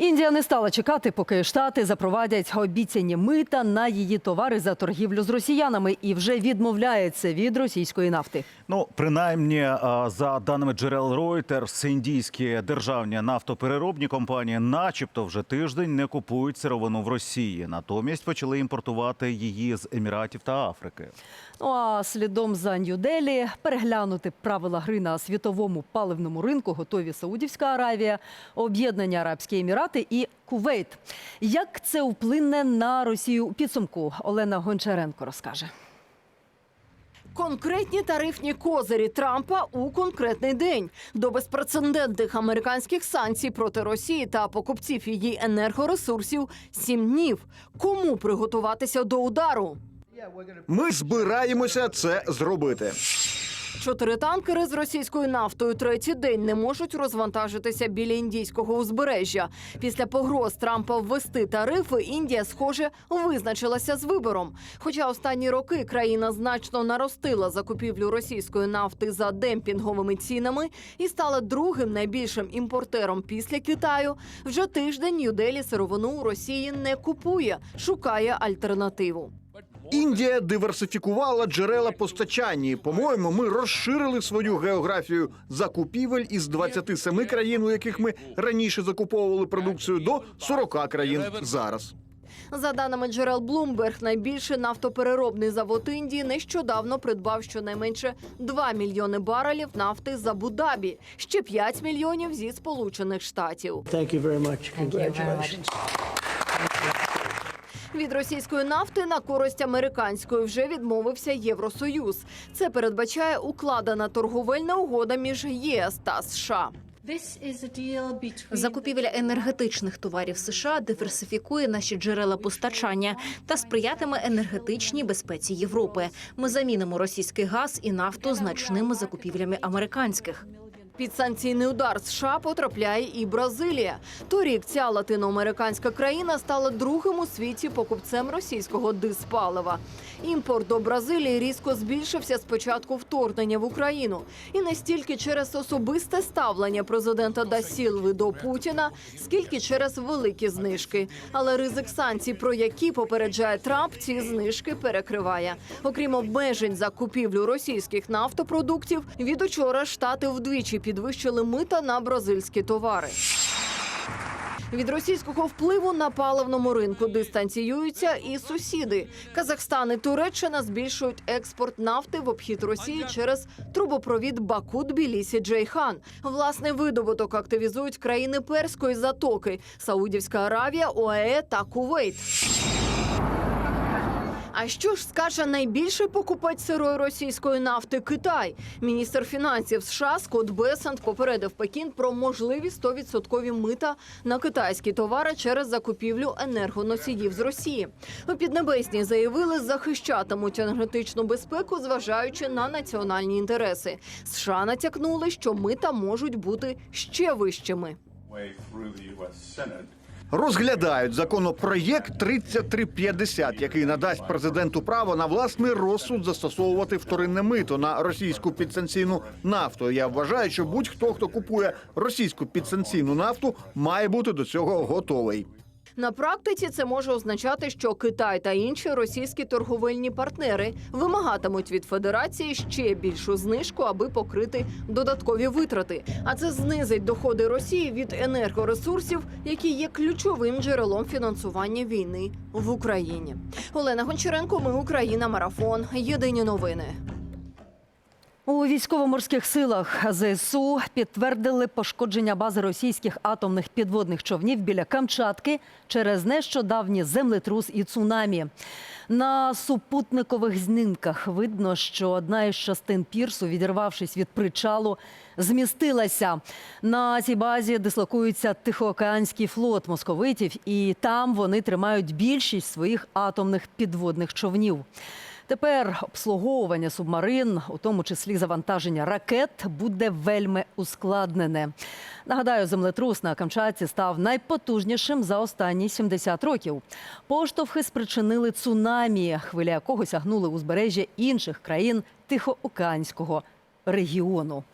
Індія не стала чекати, поки штати запровадять обіцяні мита на її товари за торгівлю з росіянами і вже відмовляється від російської нафти. Ну, принаймні, за даними джерел Reuters, індійські державні нафтопереробні компанії, начебто, вже тиждень не купують сировину в Росії. Натомість почали імпортувати її з Еміратів та Африки. Ну а слідом за Нью-Делі переглянути правила гри на світовому паливному ринку готові Саудівська Аравія, Об'єднані Арабські Емірати і Кувейт. Як це вплине на Росію у підсумку? Олена Гончаренко розкаже. Конкретні тарифні козирі Трампа у конкретний день до безпрецедентних американських санкцій проти Росії та покупців її енергоресурсів сім днів. Кому приготуватися до удару? Ми збираємося це зробити. Чотири танкери з російською нафтою третій день не можуть розвантажитися біля індійського узбережжя. Після погроз Трампа ввести тарифи, Індія, схоже, визначилася з вибором. Хоча останні роки країна значно наростила закупівлю російської нафти за демпінговими цінами і стала другим найбільшим імпортером після Китаю. Вже тиждень Нью-Делі сировину у Росії не купує, шукає альтернативу. Індія диверсифікувала джерела постачання. І, По-моєму, ми розширили свою географію закупівель із 27 країн, у яких ми раніше закуповували продукцію, до 40 країн зараз. За даними джерел Bloomberg, найбільший нафтопереробний завод Індії нещодавно придбав щонайменше 2 мільйони барелів нафти з Абу-Дабі, ще 5 мільйонів зі Сполучених Штатів. Thank you very much. Congratulations. Від російської нафти на користь американської вже відмовився Євросоюз. Це передбачає укладена торговельна угода між ЄС та США. Закупівля енергетичних товарів США диверсифікує наші джерела постачання та сприятиме енергетичній безпеці Європи. Ми замінимо російський газ і нафту значними закупівлями американських. Під санкційний удар США потрапляє і Бразилія. Торік ця латиноамериканська країна стала другим у світі покупцем російського диспалива. Імпорт до Бразилії різко збільшився з початку вторгнення в Україну, і не стільки через особисте ставлення президента Дасілви до Путіна, скільки через великі знижки. Але ризик санкцій, про які попереджає Трамп, ці знижки перекриває. Окрім обмежень за купівлю російських нафтопродуктів, від учора штати вдвічі підвищили мита на бразильські товари. Від російського впливу на паливному ринку дистанціюються і сусіди. Казахстан і Туреччина збільшують експорт нафти в обхід Росії через трубопровід Баку Тбілісі Джейхан. Власний видобуток активізують країни Перської затоки: Саудівська Аравія, ОАЕ та Кувейт. А що ж скаже найбільший покупець сирої російської нафти Китай? Міністр фінансів США Скотт Бесент попередив Пекін про можливі 100% мита на китайські товари через закупівлю енергоносіїв з Росії. У Піднебесні заявили, захищатимуть енергетичну безпеку, зважаючи на національні інтереси. США натякнули, що мита можуть бути ще вищими. Розглядають законопроєкт 3350, який надасть президенту право на власний розсуд застосовувати вторинне мито на російську підсанкційну нафту. Я вважаю, що будь-хто, хто купує російську підсанкційну нафту, має бути до цього готовий. На практиці це може означати, що Китай та інші російські торговельні партнери вимагатимуть від федерації ще більшу знижку, аби покрити додаткові витрати. А це знизить доходи Росії від енергоресурсів, які є ключовим джерелом фінансування війни в Україні. Олена Гончаренко, ми Україна, марафон. Єдині новини. У військово-морських силах ЗСУ підтвердили пошкодження бази російських атомних підводних човнів біля Камчатки через нещодавні землетрус і цунамі. На супутникових знімках видно, що одна із частин пірсу, відірвавшись від причалу, змістилася. На цій базі дислокується Тихоокеанський флот московитів, і там вони тримають більшість своїх атомних підводних човнів. Тепер обслуговування субмарин, у тому числі завантаження ракет, буде вельми ускладнене. Нагадаю, землетрус на Камчатці став найпотужнішим за останні 70 років. Поштовхи спричинили цунамі, хвиля якого сягнули узбережжя інших країн Тихоокеанського регіону.